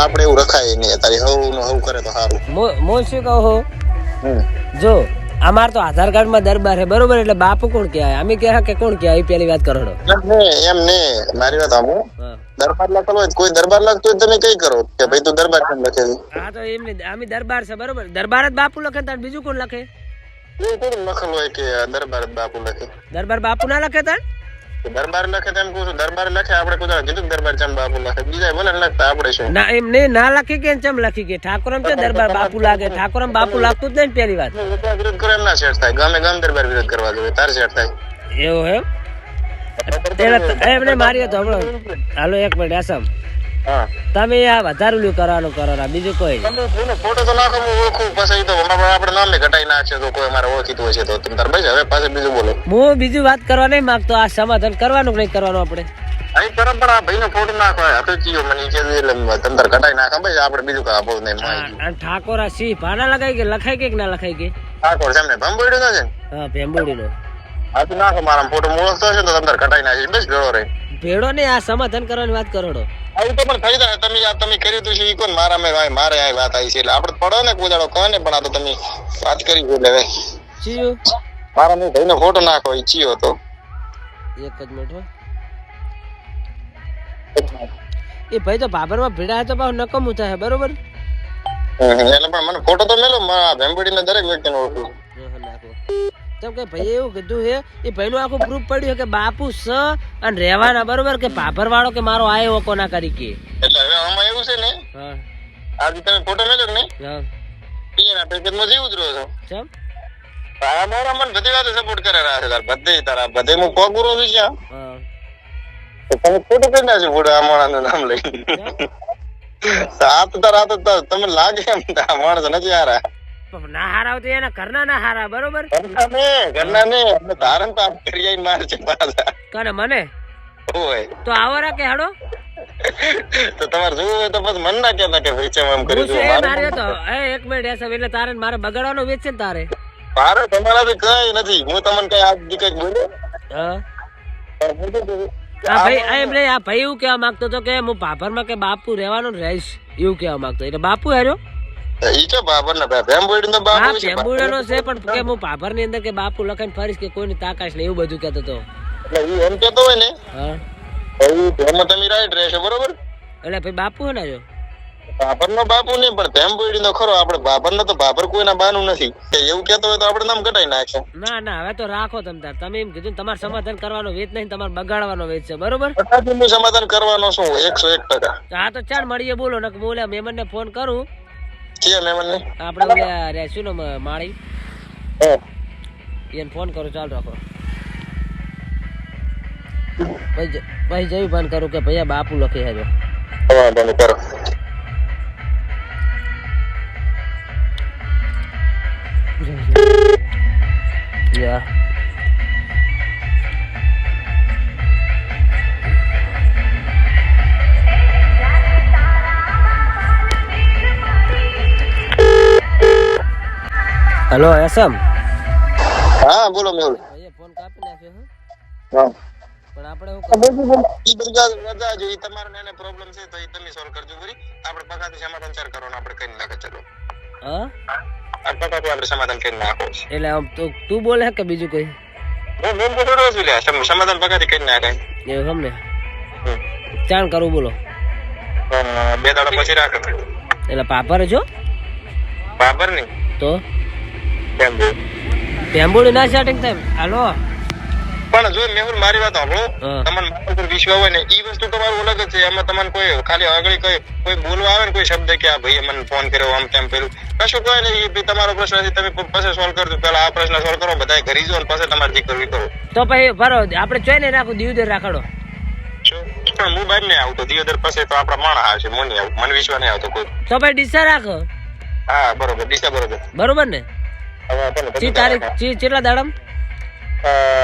પણ આપણે એવું રખાય નહીં. તારી હવ નો હવ કરે તો સારું. હું શું કહો હો? જો અમાર તો આધાર કાર્ડમાં દરબાર છે. બરોબર એટલે બાપુ કોણ કહેવાય? અમે કહે કે કોણ કહેવાય? પેલી વાત કરો એમ ને મારી વાત સાંભળો. દરબાર લખેલો હોય કોઈ દરબાર લખતું હોય તમે કઈ કરો? કે ભાઈ તું દરબાર કેમ લખે હા તો એમ ને અમે દરબાર છે બરોબર. દરબાર જ બાપુ લખે તાર બીજું કોણ લખે? લખેલું હોય કે દરબાર બાપુ લખે? દરબાર બાપુ ના લખે તાર? દરબાર લખે તો કહું છું. દરબાર લખે આપણે કોઈ કીધું દરબાર ચમ બાપુ લખે. બીજા ભલે લખતા આપણે શું? ના એમ નહીં ના લખી કે ચમ લખી કે? ઠાકોરમ છે દરબાર બાપુ લાગે. ઠાકોરમ બાપુ લાગતું જ નહીં પેલી વાત. વિરોધ કરો એમ ના શેઠ થાય. ગમે ગમ દરબાર વિરોધ કરવા જોઈએ. તાર શેઠ થાય. એવું એમ? એમને મારી હમણાં. હાલો એક મિનિટ આસમ તમે આ વધારે લ્યુ કરવાનું કરો ના બીજું કોઈ. તમે ફોટો તો નાખો હું ઓળખું પછી તો હમણાં આપણે નામે ઘટાઈ નાખશે તો કોઈ અમારે ઓળખીતું હશે તો તમે તાર બસ હવે પાછું બીજું બોલો. હું બીજું વાત કરવા નહીં માંગતો આ સમાધાન કરવાનું નહીં કરવાનું આપણે? અહીં તરફ પણ આ ભાઈનો ફોટો નાખો હતો ચીયો મને કે એટલે તમે તાર ઘટાઈ નાખો બસ આપણે બીજું કા આપવું નહીં માહિતી ઠાકોર આ સિંહ ભાના લગાઈ કે લખાઈ કે ના લખાઈ કે? ઠાકોર છે ભંભોડ્યું નથી ને હા ભેંબુડી નો. આ તો નાખો મારા ફોટો ઓળખતો છે તો તમે તાર ઘટાઈ નાખી બસ ગળો રહે. ભેડો ને આ સમાધાન કરવાની વાત કરોડો આવું તો પણ થઈ જાય. તમે આ તમે કરી દીધું છે ઈ કોણ? મારા મે ભાઈ મારે આ વાત આવી છે. એટલે આપણે પડો ને કોઈ કોને પણ આ તો તમે વાત કરી છે એટલે હવે. ચિયું. મારા ભાઈ નો ફોટો નાખો ઈચ્છ્યો તો એક જ મિનિટ હો. એ ભાઈ તો ભાભરમાં ભીડા તો પાછું નકમું થાય બરોબર. એટલે પણ મને ફોટો તો મેલો ભેંબડીને દરેક વ્યક્તિને ઓળખું. હા, હા, નાખો. કેમ કે ભાઈ એવું કીધું છે એ ભાઈનું આખું પ્રૂફ પડ્યું કે બાપુ સ અને રહેવાના બરોબર કે ભાભર વાળો કે મારો આયો કોના કરી કે. એટલે હવે આમાં એવું છે ને હા. આજે તમે ફોટો મેળ્યો ને હા. એના પેકેજમાં જીવ જ રહ્યો છો. કેમ તારા મોરા મને બધી વાતે સપોર્ટ કરે રહ્યા છે તાર બધે તારા બધે હું પગ ઉરો છું હા. તમે ફોટો કરી નાખ્યો ફોટો આ માણસનું નામ લઈ સાત તારા તો તમે લાગે એમ આ માણસ નથી આ પણ ના હારા હોય તો એના ઘરના ના હારા બરોબર? ઘરના ને ઘરના ને. અમે ધારણ આપ કરી મારે છે પાછા. કને મને? તો આવરા કે હાડો? તો તમારે જોવું હોય તો બસ મન ના કહેતા કે ચમ એમ કર્યું શું મારે તો. એ એક મિનિટ એસમ એટલે તારે ને મારે બગાડવાનો વેચે તારે? મારે તમારાથી કઈ નથી. હું તમને કઈ આજ દી બોલ્યો હા. આ ભાઈ એમ નહીં આ ભાઈ એવું કહેવા માંગતો હતો કે હું ભાભરમાં કે બાપુ રહેવાનું રહીશ એવું કહેવા માંગતો. એટલે બાપુ હાર્યો? ઈ તો બાબર ને ભાઈ નો બાબુ હા છે પેમ્બુડાનો છે પણ કે હું ભાભરની અંદર કે બાપુ લખાઈને ફરીશ કે કોઈની તાકાશ નહીં એવું બધું કહેતો હતો એટલે ઈ એમ કેતો હોય ને હા. તો ઈ તમે રાઈટ રહેશે બરોબર? એટલે ભાઈ બાપુ ને જો બાબર નો બાપુ નહીં પણ ભેમ નો ખરો આપણે બાબર નો તો બાબર કોઈના બાનું નથી. કે એવું કેતો હોય તો આપણે નામ કટાઈ નાખશે. ના ના હવે તો રાખો તમ તાર. તમે એમ કીધું તમારે સમાધાન કરવાનો વેચ નહીં તમારે બગાડવાનો વેચ છે બરોબર? હું સમાધાન કરવાનો છું એકસો એક ટકા. હા તો ચાલ મળીએ બોલો ને બોલે મેમન ને ફોન કરું. છે મેમન ને આપણે ઓલા રહેશું ને માળી. એને ફોન કરું ચાલ રાખો. ભાઈ ભાઈ જયું ભાન કરું કે ભૈયા બાપુ લખી હેજો કરો. હેલો એસમ હા બોલો મેહુલ. ભાઈએ ફોન કાપી નાખ્યો હા. પણ આપણે કરું ઈ બધા રજા જો ઈ તમારે ને એને પ્રોબ્લેમ છે તો ઈ તમે સોલ્વ કરજો પૂરી આપણે પગારથી સમાધાન ચાર કરવાનું આપણે કઈ નાખે ચલો. હા? આ પગારથી આપણે સમાધાન કરી નાખો. એટલે આમ તો તું બોલે કે બીજું કોઈ? હું મેમ બોલું લ્યા સમ- સમાધાન પગારથી કરી નાખાય એવું સમને હમ. ચાણ કરવું બોલો. બે દાડા પછી રાખે. એટલે પાપર જો પાપર નહીં તો? કેમ બોલ ના સેટિંગ થાય હાલો. પણ જો મેહુલ મારી વાત સાંભળો. તમને મારા ઉપર વિશ્વાસ હોય ને ઈ વસ્તુ તમારું અલગ છે. એમાં તમને કોઈ ખાલી આગળ કોઈ કોઈ બોલવા આવે ને કોઈ શબ્દ કે આ ભાઈએ મને ફોન કર્યો આમ તેમ કર્યું. કશું કોઈ નહીં ઈ તમારો પ્રશ્ન છે તમે પછી સોલ્વ કરજો. પેલા આ પ્રશ્ન સોલ્વ કરો બધા ઘરી ને પછી તમારે જે કરવું કરો તો પછી બરો આપણે ચોઈ નહીં રાખું દીવદર રાખડો. પણ હું બહાર નહીં આવતો. દિયોદર પાસે તો આપણા માણસ આવશે આવું. મને વિશ્વાસ નહીં આવતો કોઈ. તો ભાઈ ડીસા રાખો. હા બરોબર. દિશા બરોબર. બરોબર ને? ચી તારીખ ચી કેટલા દાડમ?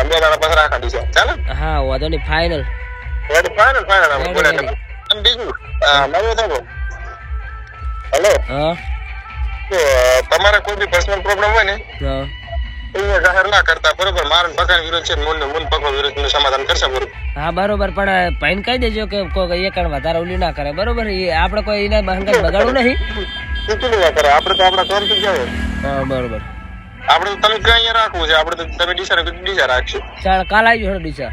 બે દાડા પછી રાખા છે. ચાલે? હા વાંધો નહીં ફાઇનલ ફાઇનલ ફાઇનલ બીજું મારું સાંભળો હેલો હા. તો તમારે કોઈ બી પર્સનલ પ્રોબ્લેમ હોય ને જાહેર ના કરતા બરોબર? મારો પકાન વિરોધ છે મૂન મૂન પકો વિરોધનું સમાધાન કરશે બરોબર? હા બરોબર પણ ભાઈને કહી દેજો કે કોઈ એ કણ વધારે ઓલી ના કરે બરોબર? આપણે કોઈ એને બગાડવું નહીં. તું શું કરે આપણે તો આપણા કામથી જાય હા બરોબર. આપણે તો તમે ક્યાં અહીંયા રાખવું છે? આપણે તો તમે ડીસા ને ડીસા રાખશો. ચાલ કાલ આવી જશો ડીસા.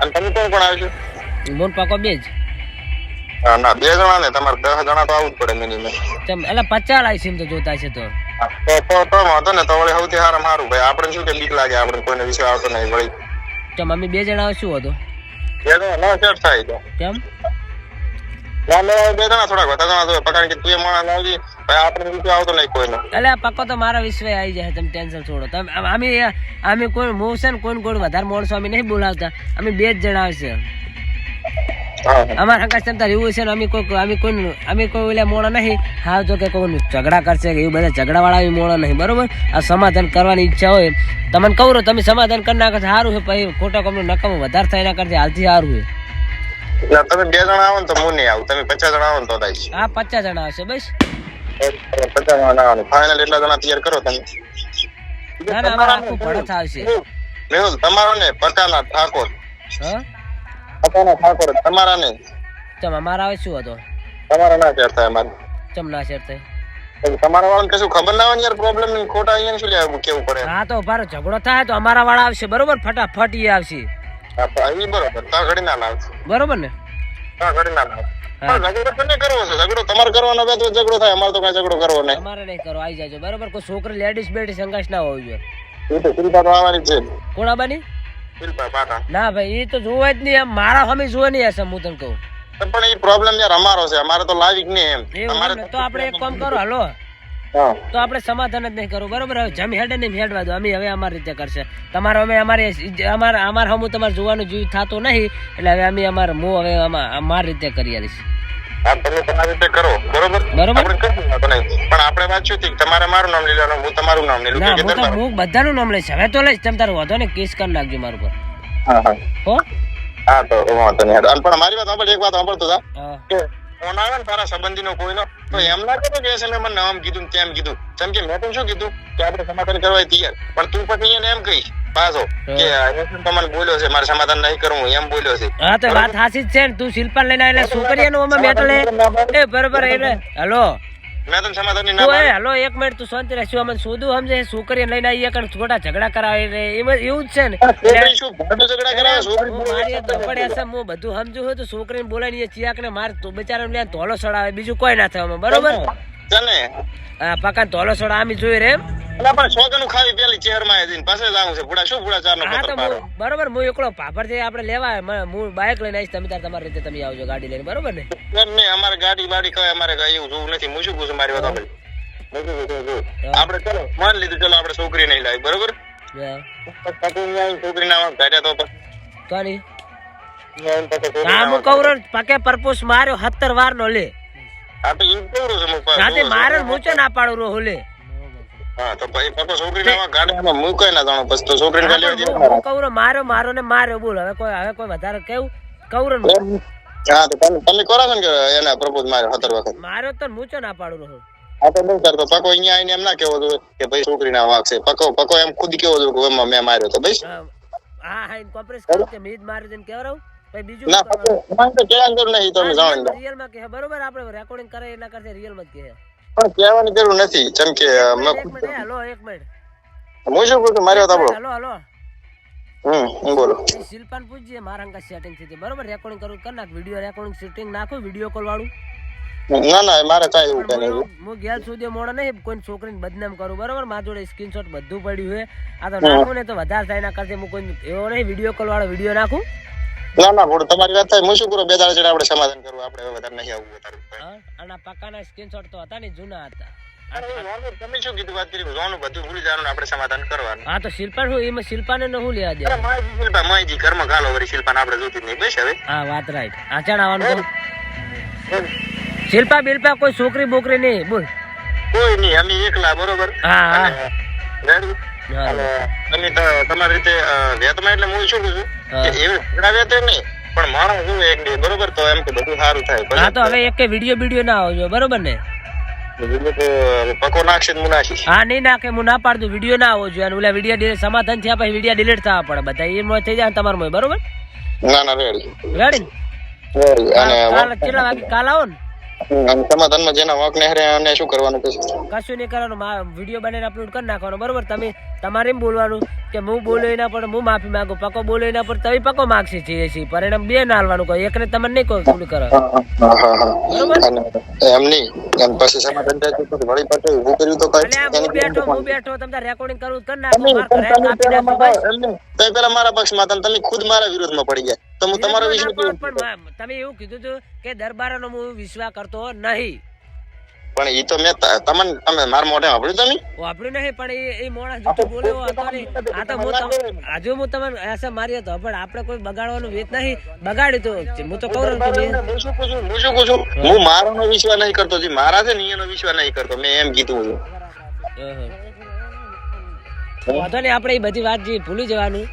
અને તમે કોણ કોણ આવશો? બોન પાકો બે જ. ના બે જણા ને તમારે દસ જણા તો આવવું જ પડે મિનિમમ એટલે પચાસ લાવી સીમ તો જોતા છે તો. તો તો તો વાંધો ને તો વળી સૌથી સારામાં સારું ભાઈ આપણે શું કે બીક લાગે? આપણે કોઈને વિશે આવતો નહીં વળી. ચમ મમ્મી બે જણા શું હતું? બે જણા ના સેટ થાય તો. કેમ? પક્કો તો મારા વિશ્વે આવી જાય તમે ટેન્શન છોડો. તમે અમે અમે કોઈ હું છે ને વધારે માણસો અમે નહીં બોલાવતા. અમે બે જ જણા આવશે અમારા હંકા ચમતા એવું છે ને અમે કોઈ અમે કોઈ અમે કોઈ ઓલા મોણા નહીં. હા તો કે કોઈ ઝઘડા કરશે કે એવું બધા ઝઘડા વાળા મોડો મોણા નહીં બરોબર? આ સમાધાન કરવાની ઈચ્છા હોય. તમને કહું તમે સમાધાન કરી નાખો સારું છે પછી ખોટા કમનું નકામું વધારે થાય ના કરતા હાલથી સારું છે. ના, તમે બે જણા આવો ને તો હું નહીં આવું. તમે પચાસ જણા આવો ને તો થાય હા પચાસ જણા આવશે બસ. પચાસ જણા આવવાનું ફાઇનલ એટલા જણા તૈયાર કરો તમે. ના ના આખું ભડત આવશે. મેહુલ તમારો ને પટાના ઠાકોર. હા? પકાના ઠાકોર તમારા ને. ચમ અમારા આવે શું હતો? તમારા ના શેર થાય અમારે. ચમ ના શેર થાય? તમારા વાળાને કશું ખબર ના હોય યાર પ્રોબ્લેમ ખોટા અહીંયા શું લેવું કેવું પડે? હા તો ભારો ઝઘડો થાય તો અમારા વાળા આવશે બરોબર? ફટાફટ એ આવશે. બરોબર ના લાવશે બરોબર ને? તા ના લાવશે ઝઘડો કોને કરવો છે? ઝઘડો તમારે કરવાનો હોય તો ઝઘડો થાય અમારે તો કઈ ઝઘડો કરવો નહીં. અમારે નહીં કરો આવી જાજો. બરોબર કોઈ છોકરી લેડીઝ બેડી સંઘર્ષ ના હોવી જોઈએ. એ તો શિલ્પા તો આવવાની છે કોણ આબાની? શિલ્પા પાટા ના ભાઈ એ તો જોવા જ નહીં એમ. મારા હમે જોવે નહીં હશે હું તને કહું. પણ એ પ્રોબ્લેમ યાર અમારો છે. અમારે તો લાવી જ નહીં એમ. તો આપણે એક કામ કરો હાલો. તો આપણે સમાધાન જ નહીં કરવું. બરોબર? હવે જમ હેડે નહીં હેડવા દો. અમે હવે અમારી રીતે કરશે. તમારો અમે અમારી અમારે અમારે હમું તમારે જોવાનું જીવ થતો નહીં એટલે હવે અમે અમારે હું હવે અમારી રીતે કરી આલીશ તમે તમારી રીતે કરો. બરોબર? બરોબર? આપણે કશું પણ આપણે વાત શું તમારે મારું નામ લઈ લેવાનું હું તમારું નામ લઈ લઉં ના હું તો તમારું? હું બધાનું નામ લઈશ. હવે તો લઈશ. તમે તારે વધો ને કેસ કરી નાખજો મારું પર હા હા. હો? હા તો વાંધો નહીં. પણ મારી વાત સાંભળ એક વાત સાંભળતો હતા. કે ફોન આવે ને તારા સંબંધીનો કોઈનો. તો એમ ના કે એસએમએ મને આમ કીધું તેમ કીધું. તેમ કે મેં તને શું કીધું? કે આપણે સમાધાન કરવા તૈયાર. પણ તું પછી એને એમ કહીશ પાછો કે તમને બોલ્યો છે મારે સમાધાન નહીં કરવું એમ બોલ્યો છે. હા તો વાત હાસી જ છે ને તું શિલ્પા લઈને આવે એટલે છોકરીઓનું અમે મેટલે એ બરોબર એટલે હલો. મેં ના એક મિનિટ તું શાંતિ રહેશું અમે શોધું સમજે? છોકરીઓ લઈને આવીએ? કારણ ખોટા ઝઘડા કરાવે રે એમાં એવું જ છે ને. છોકરી શું ભાંડો ઝઘડા કરાવે? છોકરી હું મારી એક ધપડી હશે હું બધું સમજુ હોય તો છોકરીને બોલાવીને એ ચિયાક ને માર તો બિચારાને લે ધોલો સડાવે. બીજું કોઈ ના થાય બરોબર? હા પાકા ધોલો સડા આમ જોઈ રે એમ? એટલે પણ સોગનું ખાવી પેલી ચેરમાં જઈને પાસે જ છે. ભૂડા શું ભૂડા ચારનો હા પત્ર પાડો? બરોબર હું એકલો પાપર છે આપણે લેવા હું બાઇક લઈને આવીશ તમે તાર તમારી રીતે તમે આવજો ગાડી લઈને બરોબર ને? નહીં અમારે ગાડી બાડી કઈ અમારે કઈ એવું જોવું નથી. હું શું પૂછું મારી વાત. આપણે ચલો માન લીધું ચલો આપણે છોકરી નહીં લાવી બરોબર? છોકરી ના ઘાટ્યા તો પરપોસ માર્યો સત્તર વાર નો લે મારે મૂચો ના પાડું રો લે. હા તો પછી છોકરી ના ગાડીમાં જાણો પછી તો છોકરીને માર્યો મારો. ને માર્યો બોલ. હવે કોઈ હવે કોઈ વધારે કેવું? હા તો તમે તમે કરો છો ને કે એને પ્રપોઝ માર્યો સત્તર વખત? માર્યો તો મૂચો ના પાડું રહો? હા તો બહુ કરતો. પકો અહીંયા આવીને એમ ના કેવો જોઈએ કે ભાઈ છોકરી ના વાગ છે પકો પકો એમ ખુદ કેવો જોઈએ કે મેં માર્યો તો હા હા કોમ્પ્રેસ કરું કે મીજ મારી દઈને કેવરાવું પછી બીજું ના પકો એમાં તો કહેવાની જરૂર નહીં તમે જાણો. રિયલમાં કે બરોબર આપણે રેકોર્ડિંગ કરે એના કરે રિયલમાં જ કહે પણ કહેવાની જરૂર નથી. જેમ કે મેં એક મિનિટ હું શું કહું છું? મારી વાત સાંભળો. હેલો હેલો હમ હું બોલો. શિલ્પાન પૂછજે મારા અંગા સેટિંગ થઈ બરોબર રેકોર્ડિંગ કરું કર નાખ. વીડિયો રેકોર્ડિંગ શૂટિંગ નાખો વીડિયો કોલ વાળું. ના ના મારે કાંઈ એવું કઈ નહીં હું- ગેલ સુધી મોડો નહીં કોઈ છોકરીને બદનામ કરું. બરોબર મારા જોડે સ્ક્રીનશોટ બધું પડ્યું છે. આ તો નાખું ને તો વધારે થાય એના કરશે હું કોઈ એવો નહીં વીડિયો કોલ વાળો વીડિયો નાખું. ના ના ભોળું તમારી વાત થાય હું શું કરું બે દાડા ચડે આપણે સમાધાન કરવું આપણે વધારે નહીં આવવું વધારે હા અને આ સ્ક્રીનશોટ તો હતા ને જૂના હતા. તમે શું કીધું વાત કરી જોવાનું બધું ભૂલી જવાનું આપણે સમાધાન કરવાનું. હા તો શિલ્પા શું એમાં શિલ્પાને ન હું લેવા દે અરે માયજી શિલ્પા માયજી ઘરમાં ગાલો વળી શિલ્પાને આપણે જોતી નહીં બસ હવે. હા વાત રાઈટ આચાણ આવવાનું શિલ્પા બિલ્પા કોઈ છોકરી બોકરી નહીં બોલ. કોઈ નહીં અમે એકલા બરોબર? હા. અને તમે તમારી રીતે વેતમાં એટલે હું શું કહું છું કે એવી ઝઘડા વેતે નહીં પણ માણસ હું એક બે બરોબર? તો એમ કે બધું સારું થાય. હા તો હવે એક વીડિયો વીડિયો ના આવજો બરોબર ને? પકો નાખશે હું નાખીશ. હા નહીં નાખે હું ના પાડતું વીડિયો ના આવવો જોઈએ અને ઓલા વીડિયો સમાધાન થયા પછી વીડિયો ડિલીટ થવા પડે બધા. એ મોય થઈ જાય તમારું મોય બરોબર? ના ના રેડી. રેડી રેડી અને કેટલા વાગે? કાલ આવો ને? સમાધાનમાં જેના વાંક નહેરે અને શું કરવાનું પછી કશું નહીં કરવાનું વીડિયો બનાવીને અપલોડ કરી નાખવાનો બરોબર? તમે તમારે એમ બોલવાનું કે હું બોલ્યો એના પર હું માફી માંગુ. પકો બોલ્યો એના પર તમે પકો માગશે છીએ છે પરિણામ બે નાલવાનું કહો. એકને તમને નહીં કહો શું કરો. એમ નહીં. એમ પછી સમાધાન થાય તો વળી પાછો હું કર્યું તો કઈ? હું બેઠો હું બેઠો તમને રેકોર્ડિંગ કરું કર નાખો. તમે પેલા મારા પક્ષમાં તમે ખુદ મારા વિરોધમાં પડી ગયા. તો હું તમારા વિશ્વાસ પણ પણ તમે એવું કીધું હતું કે દરબારનો હું વિશ્વાસ કરતો નહીં. પણ ઈ તો મેં તમને તમે મારા મોઢે વાપર્યું તમે વાપર્યું નહીં પણ એ એ માણસ જૂઠું બોલ્યો હતો આ તો હું આજુ હું તમને એસે મારી હતો પણ આપણે કોઈ બગાડવાનું વેત નહીં. બગાડ્યું તો હું તો કહું છું કે હું શું પૂછું હું શું પૂછું? હું. મારાનો વિશ્વાસ નહીં કરતો જી મારા છે ને એનો વિશ્વાસ નહીં કરતો મેં એમ કીધું હતું વાંધો નહીં આપણે એ બધી વાત જે ભૂલી જવાનું.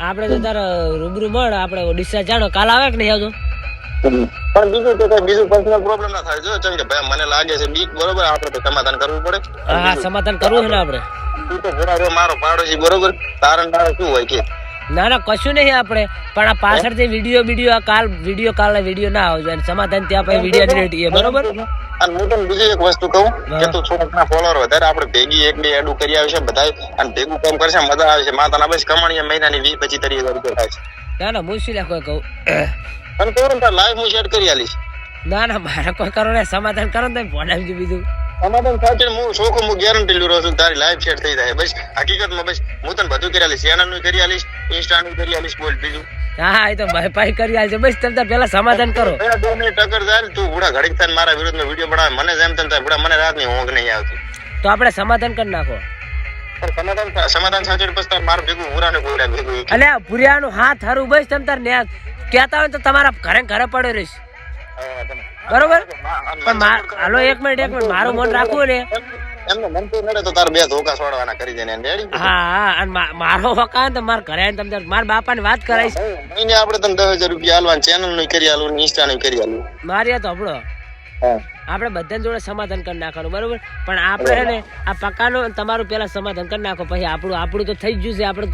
આપણે તો તારે રૂબરૂ મળ આપણે ડિસ્ચાર્જ જાણો કાલ આવે કે નહીં આવતો પણ બીજું તો કઈ બીજું પર્સનલ પ્રોબ્લેમ ના થાય. જો ચમ કે ભાઈ મને લાગે છે બીક બરોબર? આપણે તો સમાધાન કરવું પડે. હા સમાધાન કરવું છે ને આપણે. તું તો ઘોડા મારો પાડોશી બરોબર? તારણ તારે શું હોય કે? ના ના કશું નહીં આપણે. પણ આ પાછળથી વીડિયો વીડિયો આ કાલ વીડિયો કાલ વીડિયો ના આવજો. અને સમાધાન ત્યાં પછી વીડિયો ડિલીટ એ બરોબર? અને હું તને બીજી એક વસ્તુ કહું કે તું છોકરા ફોલોઅર વધારે આપણે ભેગી એક બે એડું કરી આવશે બધા અને ભેગું કામ કરશે મજા આવે છે માતાના બસ કમાણીએ મહિનાની વીસ પચીસ તરીકે રૂપિયા થાય છે. ના ના કોઈ કહું? અને કહું ને લાઈવ હું શેર કરી આલીશ. ના ના મારા કોઈ કરો ને સમાધાન કરો ને તમે ફોન બીજું. સમાધાન સાચે હું ચોખ્ખું હું ગેરંટી લઉં છું તારી લાઈવ શેર થઈ જાય. બસ હકીકતમાં બસ હું તને બધું કરી આલીશ ચેનલનું કરી આલીશ ઇન્સ્ટા નું કરી આલીશ બોલ બીજું. હા હા એ તો ભાઈ ભાઈ કરી આલશે બસ તમે તાર સમાધાન કરો. બે મિનિટ જાય તું ઘડીક થાય મારા વિરુદ્ધમાં વીડિયો બનાવે. મને જેમ થાય મને રાતની ઊંઘ નહીં આવતી. તો આપણે સમાધાન કરી નાખો. સમાધાન સમાધાન સાચે પછી તાર મારું ભેગું ઉરાને કોઈડા ભેગું ઈ. અલે આ હાથ હારું બસ તમે તાર ને કહેતા હોય તો તમારા ઘરે ઘરે પડ્યો રહીશ. બરોબર? પણ હાલો એક મિનિટ એક મિનિટ મારું મન રાખવું ને. એમ- એમને મન તો નડે તો તાર બે ધોકા છોડવાના કરી દે રેડી? હા હા અને મારો ને તો મારા ઘરે આવીને તમે તાર- મારા વાત કરાવીશ. મહિને આપણે તને દસ હજાર રૂપિયા આલવાના ચેનલનું કરી આલવું ઇન્સ્ટા નું કરી આલવું મારી તો હા આપણે બધા જોડે સમાધાન કરી નાખવાનું બરોબર? પણ આપણે છે ને આ પકાનો તમારું પેલા સમાધાન કરી નાખો પછી આપણું આપણું તો થઈ જ ગયું છે? આપણે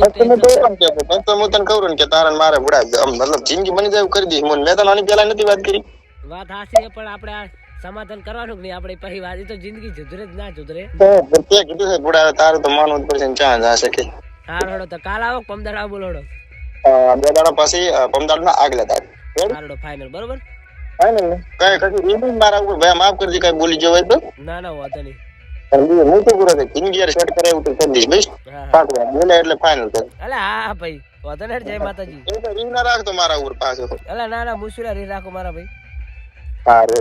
હું તને કહું કે તારા મારે આમ મતલબ જિંદગી બની જાય કરી દઈશ. મેં તો આની પેલા નથી વાત કરી. વાત હાસી છે પણ આપણે આ સમાધાન કરવાનું નહીં? આપણે પછી વાત તો જિંદગી સુધરે જ ના સુધરે તો કીધું છે બુડા તારું તો માનવું જ પડશે ચાંદ ચાન્સ હશે કે. હાર હડો તો કાલ આવો પમદાડા આવો બોલો હડો બે દાડા પછી પમદાડા ના આગલા તારીખ. હાર ફાઇનલ બરોબર? ફાઇનલ કઈ કશું મારા ઉપર ભાઈ માફ કરજે કઈ બોલી જવાય તો. ના ના વાંધો નહીં. હું સેટ કરે એવું તો કરી દઈશ પાક વાત બોલે એટલે ફાઇનલ થાય. અલે હા ભાઈ. વાંધો નહીં જય માતાજી. એ તો રીંગ ના રાખતો મારા ઉપર પાછો. અલે ના ના મુશ્કેલ રાખો મારા ભાઈ. હા રે